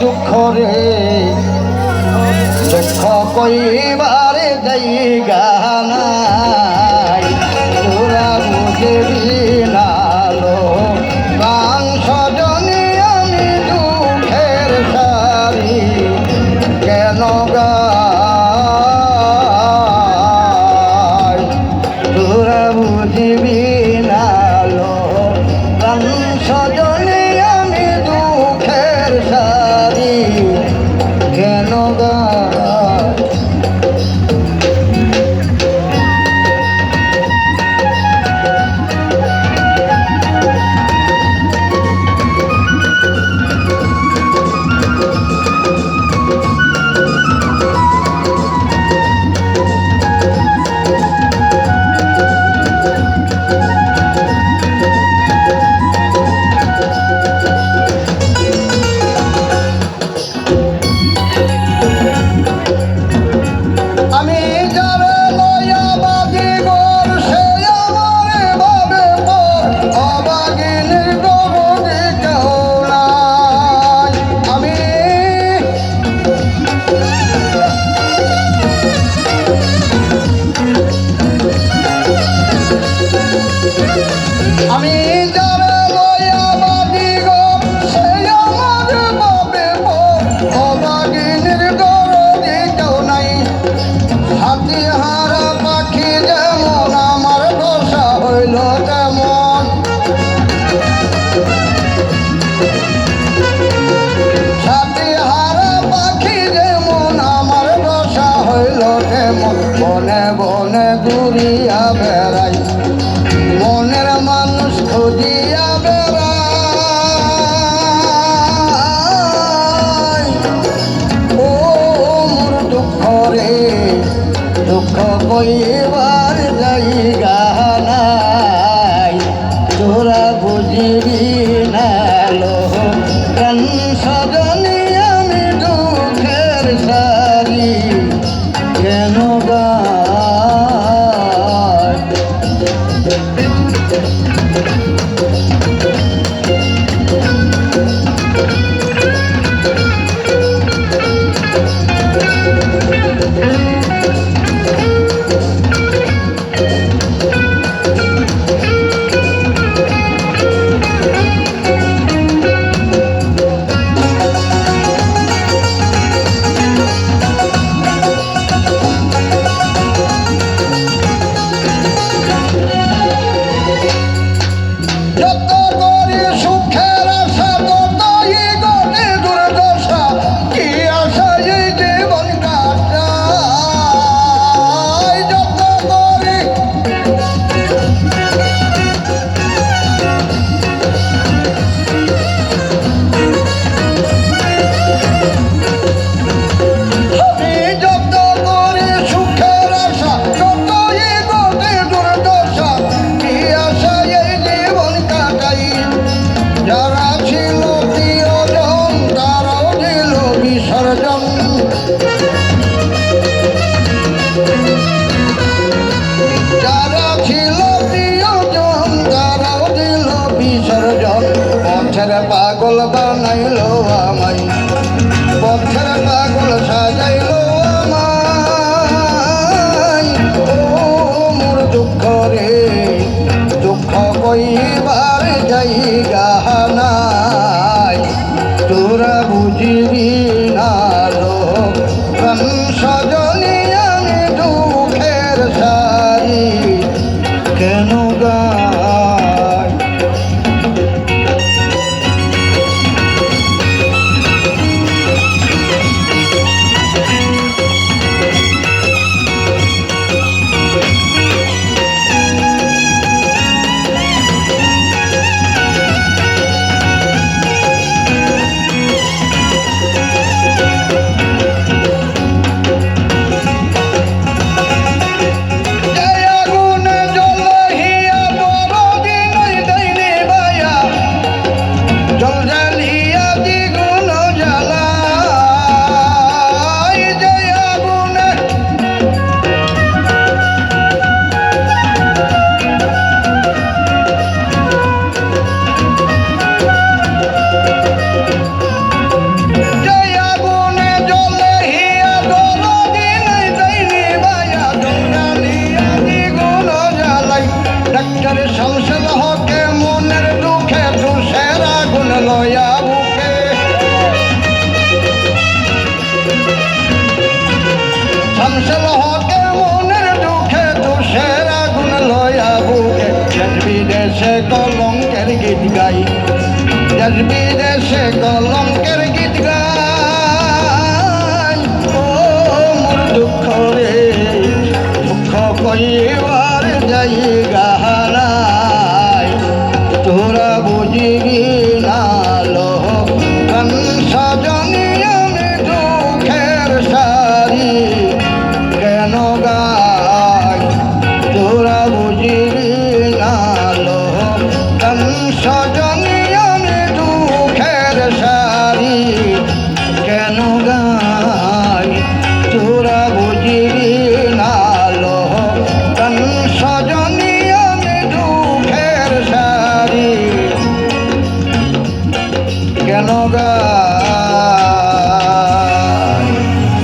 দুঃখ রে দুঃখ কইবারে যাইগা পথের পাগল বানাইল আমায়। পথের পাগল সাজাইল আমায়। ও মোর দুঃখ রে, দুঃখ কইবার যাই গাহানাই তোরা বুঝিবি না সজনী আমি দুঃখের সারি। কেন শামসেল হকের মনের দুঃখে দোষের আগুন লয়া বুকে। দেশ বিদেশে কলঙ্কের গীত গাই। দেশ বিদেশে কলঙ্ক